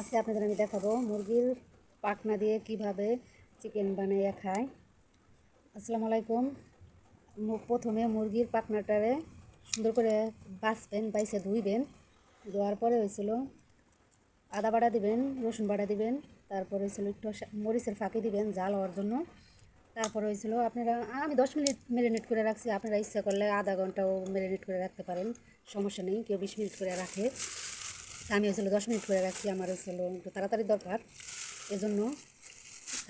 আজকে আপনাদের আমি দেখাবো মুরগির পাখনা দিয়ে কীভাবে চিকেন বানাইয়া খায়। আসসালামু আলাইকুম। প্রথমে মুরগির পাখনাটারে সুন্দর করে বাছবেন বাইসে ধুইবেন ধোয়ার পরে হয়েছিল আদা বাটা দিবেন, রসুন বাটা দিবেন, তারপরে হয়েছিল একটু মরিচের ফাঁকি দিবেন জাল হওয়ার জন্য। তারপরে হয়েছিল আপনারা, আমি দশ মিনিট ম্যারিনেট করে রাখছি, আপনারা ইচ্ছা করলে আধা ঘন্টাও ম্যারিনেট করে রাখতে পারেন, সমস্যা নেই, কেউ বিশ মিনিট করে রাখে। আমি হয়েছিল, দশ মিনিট করে রাখছি আমার হয়েছিল একটু তাড়াতাড়ি দরকার। এজন্য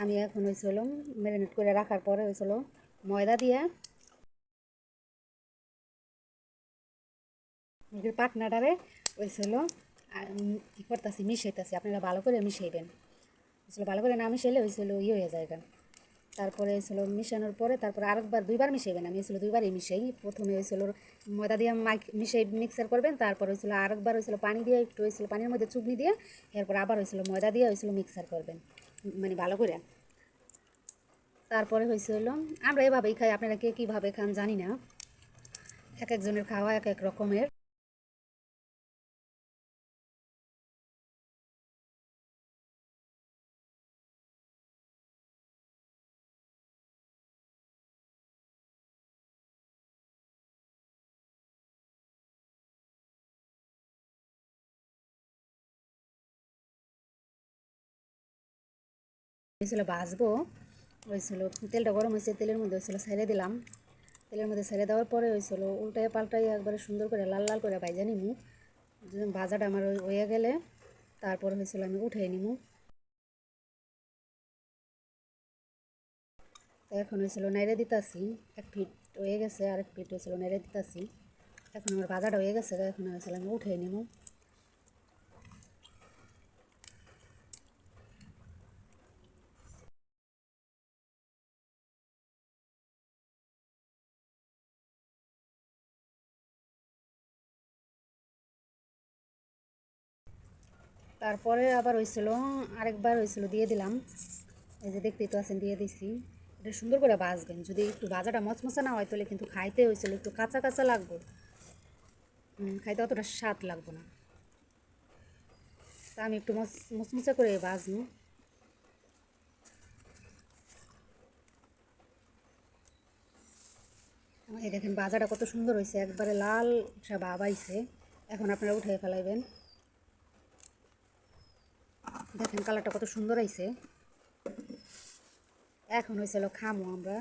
আমি এখন হয়েছিল ম্যারিনেট করে রাখার পরে হয়েছিল ময়দা দিয়ে মুরগির পাটনাটারে হয়েছিল কী করতেছি, মিশাইতেছি, আপনারা ভালো করে মিশাইবেন। ভালো করে না মিশাইলে হয়েছিল ইয়ে হয়ে যায় তারপরে হয়েছিল মিশানোর পরে তারপরে আরেকবার দুইবার মিশাইবেন আমি হয়েছিল দুইবারই মিশাই। প্রথমে হয়েছিল ময়দা দিয়ে মিশাই মিক্সার করবেন, তারপর হয়েছিল আরেকবার হয়েছিল পানি দিয়ে, একটু হয়েছিল পানির মধ্যে চুগনি দিয়ে, এরপর আবার হয়েছিল ময়দা দিয়ে হয়েছিল মিক্সার করবেন মানে ভালো করে। তারপরে হয়েছিল, আমরা এভাবেই খাই, আপনারা কে কীভাবে খান জানি না। এক একজনের খাওয়া এক এক রকমের। হয়েছিল ভাজবো, হয়েছিল তেলটা গরম হয়েছে, তেলের মধ্যে হয়েছিল ছেড়ে দিলাম। তেলের মধ্যে ছেড়ে দেওয়ার পরে হয়েছিল উল্টায় পাল্টাই একবারে সুন্দর করে লাল লাল করে ভাজা নিমু। ভাজাটা আমার হয়ে- গেলে তারপর হয়েছিল আমি উঠে নিমু। এখন হয়েছিল নেড়ে দিতাছি, এক ফিট হয়ে গেছে, আরেক ফিট হয়েছিল নেড়ে দিতাছি। এখন আমার ভাজাটা হয়ে গেছে, এখন হয়েছিল আমি উঠে নিমু। তারপরে আবার হয়েছিল আরেকবার হয়েছিল দিয়ে দিলাম। এই যে দেখতেই তো আছেন, দিয়ে দিছি। এটা সুন্দর করে বাজবেন যদি একটু বাজাটা মচমচা না হয়, তাহলে কিন্তু খাইতে হয়েছিল একটু কাঁচা কাঁচা লাগবে। খাইতে অতটা স্বাদ লাগবে না। তা আমি একটু মচ, মচমচা করে ভাজবো। এই দেখেন বাজাটা কত সুন্দর হয়েছে একবারে লাল সব আবাইছে এখন আপনারা উঠে ফেলাইবেন। দেখেন কালারটা কত সুন্দর আইছে। এখন হয়েছিল খামো আমরা।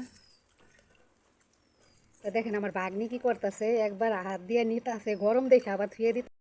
তো দেখেন আমার বাগনি কি করতেছে, একবার হাত দিয়ে নিতে আছে গরম দেখে আবার থুয়ে দিতে